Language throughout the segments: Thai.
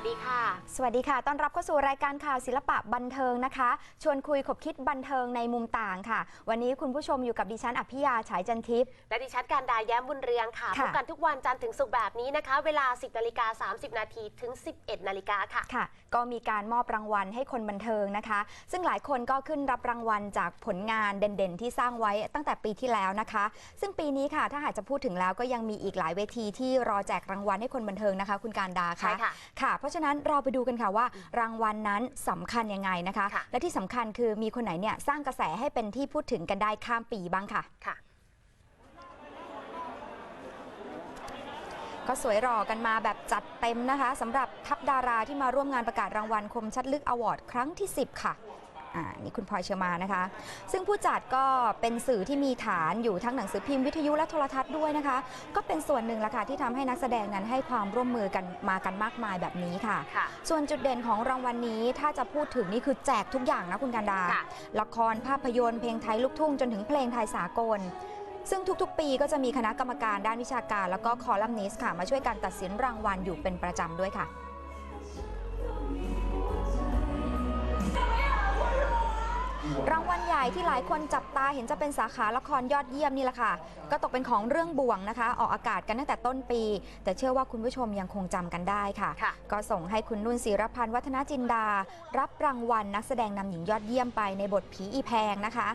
สวัสดีค่ะ วัสดีค่ะ ต้อนรับเข้าสู่รายการข่าวศิลปะบันเทิงนะคะ ชวนคุยขบคิดบันเทิงในมุมต่างค่ะ วันนี้คุณผู้ชมอยู่กับดิฉันอภิยาฉายจันทิพย์ และดิฉันการดาแย้มบุญเรืองค่ะพค่ะบกันทุกวันจันทร์ถึงศุกร์แบบนี้นะคะ เวลา 10นาฬิกา30 นาทีถึง 11นาฬิกาค่ะ ค่ะ ก็มีการมอบรางวัลให้คนบันเทิงนะคะ ซึ่งหลายคนก็ขึ้นรับรางวัลจากผลงานเด่นๆ ที่สร้างไว้ตั้งแต่ปีที่แล้วนะคะ ซึ่งปีนี้ค่ะ ถ้าหากจะพูดถึงแล้วก็ยังมีอีกหลายเวทีที่รอแจกรางวัลให้คนบันเทิงนะคะ คุณการดาใช่ค่ะ ค่ะ เพราะฉะนั้นเราไปดูกันค่ะว่ารางวัลนั้นสำคัญยังไงนะคะค่ะและที่สำคัญคือมีคนไหนเนี่ยสร้างกระแสให้เป็นที่พูดถึงกันได้ข้ามปีบ้างค่ะค่ะก็สวยหล่อกันมาแบบจัดเต็มนะคะสำหรับทัพดาราที่มาร่วมงานประกาศรางวัลคมชัดลึกอวอร์ดครั้งที่ 10 ค่ะ อ่านี่คุณพลอยเชอร์มานนะคะ ซึ่งผู้จัดก็เป็นสื่อที่มีฐานอยู่ทั้งหนังสือพิมพ์วิทยุและโทรทัศน์ด้วยนะคะ ก็เป็นส่วนหนึ่งละค่ะที่ทำให้นักแสดงนั้นให้ความร่วมมือกันมากันมากมายแบบนี้ค่ะค่ะส่วนจุดเด่นของรางวัลนี้ถ้าจะพูดถึงนี่คือแจกทุกอย่างนะคุณการดาค่ะละครภาพยนตร์เพลงไทยลูกทุ่งจนถึงเพลงไทยสากลซึ่งทุกๆ ปีก็จะมีคณะกรรมการด้านวิชาการ แล้วก็คอลัมนิสต์ค่ะ มาช่วยกันตัดสินรางวัลอยู่เป็นประจำด้วยค่ะ รางวัลใหญ่ที่หลายคนจับตาเห็นจะเป็นสาขาละครยอดเยี่ยมนี่แหละค่ะ ก็ตกเป็นของเรื่องบ่วงนะคะ ออกอากาศกันตั้งแต่ต้นปี แต่เชื่อว่าคุณผู้ชมยังคงจำกันได้ค่ะค่ะ ก็ส่งให้คุณนุ่นศิรพันธ์วัฒนจินดา รับรางวัลนักแสดงนำหญิงยอดเยี่ยมไปในบทผีอีแพงนะคะ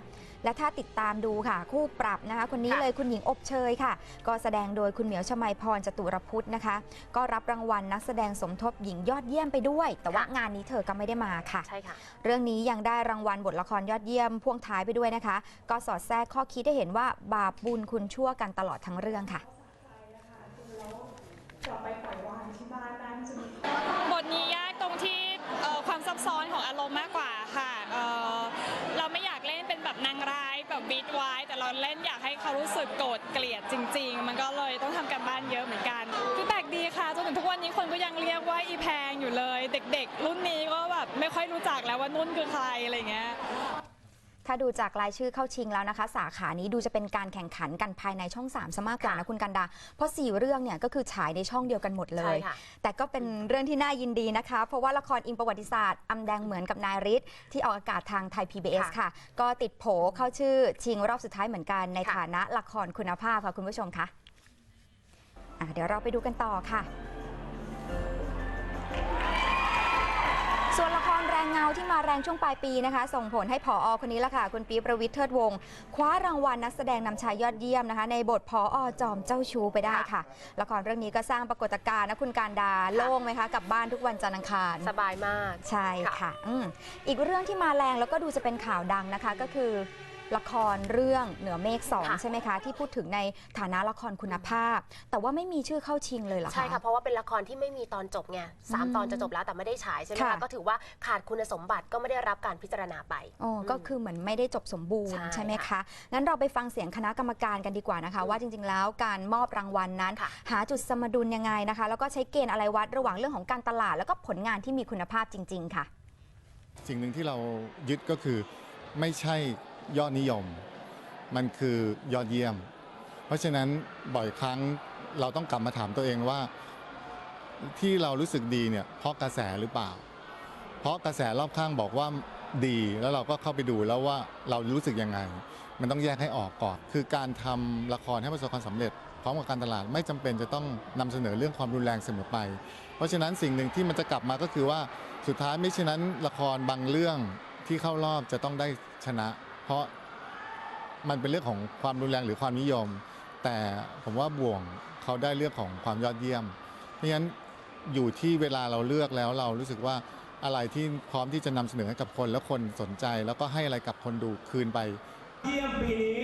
และถ้าติดตามดูค่ะ คู่ปรับนะคะ คนนี้ค่ะเลยคุณหญิงอบเชยค่ะ ก็แสดงโดยคุณเหมียวชมัยพรจตุรพุทธนะคะ ก็รับรางวัลนักแสดงสมทบหญิงยอดเยี่ยมไปด้วย แต่ว่าค่ะงานนี้เธอก็ไม่ได้มาค่ะใช่ค่ะ เรื่องนี้ยังได้รางวัลบทละครยอดเยี่ยมพ่วงท้ายไปด้วยนะคะ ก็สอดแทรกข้อคิดให้เห็นว่าบาปบุญคุณชั่วกันตลอดทั้งเรื่องค่ะบทนี้ยากตรงที่ความซับซ้อนของอารมณ์มากกว่าค่ะเเราไม่อยากเล่นเป็นแบบนางร้ายแบบบีทไว้แต่เราเล่นอยากให้เขารู้สึกโกรธเกลียดจริง ๆ มันก็เลยต้องทำกันบ้านเยอะเหมือนกันคือแปลกดีค่ะจนถึงทุกวันนี้คนก็ยังเรียกว่าอีแพงอยู่เลย เด็ก ๆ รุ่นนี้ก็ ไม่ค่อยรู้จักแล้วว่านุ่นคือใครอะไรอย่างเงี้ย ถ้าดูจากรายชื่อเข้าชิงแล้วนะคะ สาขานี้ดูจะเป็นการแข่งขันกันภายในช่อง3ซะมากกว่าค่ะนะคุณกันดา เพราะ 4 เรื่องเนี่ยก็คือฉายในช่องเดียวกันหมดเลใช่ยค่ะ แต่ก็เป็นเรื่องที่น่ายินดีนะคะ เพราะว่าละครอิงประวัติศาสตร์อำแดงเหมือนกับนายฤทธิ์ที่ออกอากาศทางไทย PBS ค่ะค่ะ ก็ติดโผเข้าชื่อชิงรอบสุดท้ายเหมือนกันในค่ะ ฐานะละครคุณภาพค่ะคุณผู้ชมคะอะเดี๋ยวเราไปดูกันต่อค่ะ ส่วนละครแรงเงาที่มาแรงช่วงปลายปีนะคะ ส่งผลให้ผอคนนี้ละค่ะ คุณปี๊บประวิทย์เทิดวงศ์คว้ารางวัลนักแสดงนำชายยอดเยี่ยมนะคะ ในบทผอจอมเจ้าชู้ไปได้ค่ะ ละครเรื่องนี้ก็สร้างปรากฏการณ์นะคุณการดาโล่งไหมคะกลับบ้านทุกวันจันทร์อังคาร สบายมาก ใช่ค่ะอืมอีกเรื่องที่มาแรงแล้วก็ดูจะเป็นข่าวดังนะคะ ก็คือ ละครเรื่องเหนือเมฆสองค่ะ ใช่ไหมคะ ที่พูดถึงในฐานะละครคุณภาพ แต่ว่าไม่มีชื่อเข้าชิงเลยเหรอคะ ใช่ค่ะ เพราะว่าเป็นละครที่ไม่มีตอนจบไงสามอืมตอนจะจบแล้วแต่ไม่ได้ฉายใช่ไหมค่ะ คะก็ถือว่าขาดคุณสมบัติก็ไม่ได้รับการพิจารณาไป โอ้ก็คือเหมือนไม่ได้จบสมบูรณ์ใช่ใช่ไหมคะ งั้นเราไปฟังเสียงคณะกรรมการกันดีกว่านะคะ ว่าจริงๆ แล้วการมอบรางวัลนั้น ค่ะ หาจุดสมดุลยังไงนะคะ แล้วก็ใช้เกณฑ์อะไรวัดระหว่างเรื่องของการตลาด แล้วก็ผลงานที่มีคุณภาพจริง ๆ ค่ะ สิ่งหนึ่งที่เรายึดก็คือไม่ใช่ ยอดนิยม มันคือยอดเยี่ยม เพราะฉะนั้นบ่อยครั้งเราต้องกลับมาถามตัวเองว่า ที่เรารู้สึกดีเนี่ยเพราะกระแสหรือเปล่า เพราะกระแสรอบข้างบอกว่าดีแล้วเราก็เข้าไปดูแล้วว่าเรารู้สึกยังไง มันต้องแยกให้ออกก่อนคือการทำละครให้ประสบความสำเร็จพร้อมกับการตลาดไม่จำเป็นจะต้องนำเสนอเรื่องความรุนแรงเสมอไป เพราะฉะนั้นสิ่งหนึ่งที่มันจะกลับมาก็คือว่าสุดท้ายไม่เช่นนั้นละครบางเรื่องที่เข้ารอบจะต้องได้ชนะ เพราะมันเป็นเรื่องของความรุนแรงหรือความนิยม แต่ผมว่าบ่วงเขาได้เรื่องของความยอดเยี่ยม เพราะฉะนั้นอยู่ที่เวลาเราเลือกแล้วเรารู้สึกว่าอะไรที่พร้อมที่จะนำเสนอให้กับคนแล้วคนสนใจ แล้วก็ให้อะไรกับคนดูคืนไปเยี่ยมปีนี้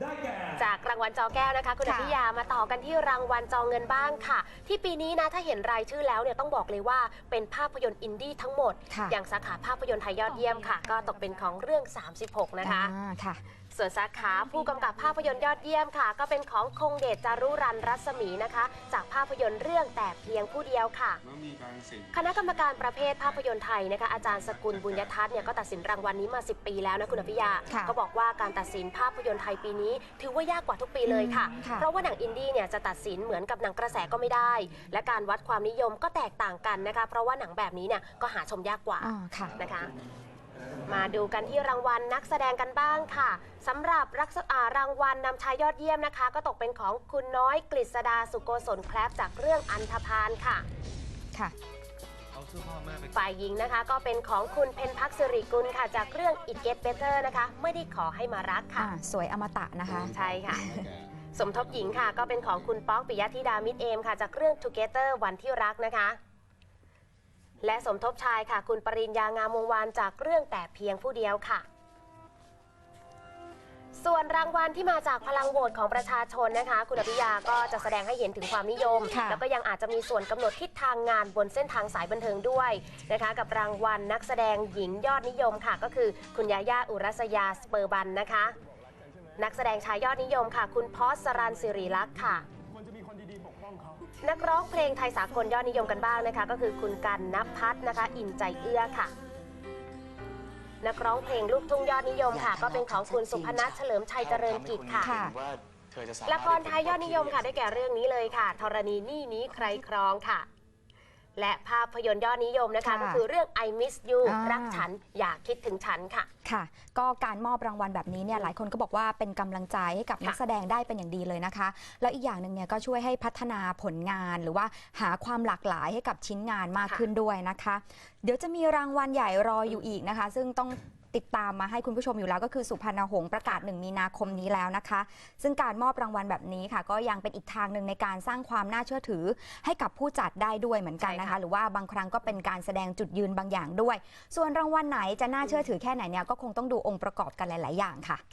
ได้แก่ จากรางวัลจ อแก้วนะคะ คุณอค่ะ ภิยามาต่อกันที่รางวัลจอเงินบ้างค่ะ ที่ปีนี้นะถ้าเห็นรายชื่อแล้วเนี่ยต้องบอกเลยว่าเป็นภาพยนตร์อินดี้ทั้งหมด ค่ะอย่างสาขาภาพยนตร์ไทยยอดเยี่ยมค่ะ ก็ตกเป็นของเรื่อง 36 นะคะ อ่าค่ะ ส่วนสาขาผู้กำกับภาพยนตร์ยอดเยี่ยมค่ะ ก็เป็นของคงเดชจารุรันรัศมีนะคะ จากภาพยนตร์เรื่องแต่เพียงผู้เดียวค่ะ คณะกรรมการประเภทภาพยนตร์ไทยนะคะอาจารย์สกุลบุญยทัศน์เนี่ยก็ตัดสินรางวัลนี้มา 10 ปีแล้วนะคุณอภิยาค่ะก็บอกว่าการตัดสินภาพยนตร์ไทยปีนี้ ถือว่ายากกว่าทุกปีเลยค่ะค่ะ เพราะว่าหนังอินดี้เนี่ยจะตัดสินเหมือนกับหนังกระแสก็ไม่ได้ และการวัดความนิยมก็แตกต่างกันนะคะ เพราะว่าหนังแบบนี้เนี่ยก็หาชมยากกว่าอ่าค่ะนะคะ มาดูกันที่รางวัลนักแสดงกันบ้างค่ะสำหรับรักษอ่ารางวัลนำชายยอดเยี่ยมนะคะ ก็ตกเป็นของคุณน้อยกฤษดาสุโกศลแคลปจากเรื่องอันธพาลค่ะค่ะฝ่ายหญิงนะคะก็เป็นของคุณเพนพักสิริกุลค่ะ จากเรื่อง It Get Better นะคะ ไม่ได้ขอให้มารักค่ะอ่าสวยอมตะนะคะ ใช่ค่ะ สมทบหญิงค่ะ ก็เป็นของคุณป๊อกปิยธิดามิตรเอมค่ะ จากเรื่อง Together วันที่รักนะคะ และสมทบชายค่ะ คุณปริญญางามวงวานจากเรื่องแต่เพียงผู้เดียวค่ะส่วนรางวัลที่มาจากพลังโหวตของประชาชนนะคะ คุณอภิยาก็จะแสดงให้เห็นถึงความนิยมค่ะแล้วก็ยังอาจจะมีส่วนกำหนดทิศทางงานบนเส้นทางสายบันเทิงด้วยนะคะ กับรางวัลนักแสดงหญิงยอดนิยมค่ะ ก็คือคุณยาย่าอุรัสยาสเปอร์บันนะคะ นักแสดงชายยอดนิยมค่ะ คุณพอสสรันสิริลักษ์ค่ะ นักร้องเพลงไทยสากลยอดนิยมกันบ้างนะคะ ก็คือคุณกันนพัฒน์นะคะ อินใจเอื้อค่ะ นักร้องเพลงลูกทุ่งยอดนิยมค่ะ ก็เป็นของคุณสุพนัทเฉลิมชัยเจริญกิจค่ะค่ะว่าเธอจะสามารถละครไทยยอดนิยมค่ะได้แก่เรื่องนี้เลยค่ะธรณีนี่นี้ใครครองค่ะ และภาพยนตร์ยอดนิยมนะคะ ค่ะ ก็คือเรื่อง I Miss You อ่ารั รักฉันอย่าคิดถึงฉันค่ะ ค่ะ ก็การมอบรางวัลแบบนี้เนี่ยหลายคนก็บอกว่าเป็นกำลังใจให้กับนักแสดงได้เป็นอย่างดีเลยนะคะ แล้วอีกอย่างหนึ่งเนี่ยก็ช่วยให้พัฒนาผลงานหรือว่าหาความหลากหลายให้กับชิ้นงานมากค่ะ ขึ้นด้วยนะคะ เดี๋ยวจะมีรางวัลใหญ่รออยู่อีกนะคะ ซึ่งต้อง ติดตามมาให้คุณผู้ชมอยู่แล้วก็คือสุพรรณหงษ์ประกาศ 1 มีนาคมนี้แล้วนะคะ ซึ่งการมอบรางวัลแบบนี้ค่ะ ก็ยังเป็นอีกทางหนึ่งในการสร้างความน่าเชื่อถือ ให้กับผู้จัดได้ด้วยเหมือนกันนะคะ หรือว่าบางครั้งก็เป็นการแสดงจุดยืนบางอย่างด้วย ส่วนรางวัลไหนจะน่าเชื่อถือแค่ไหนเนี่ยก็คงต้องดูองค์ประกอบกันหลาย ๆ อย่างค่ะ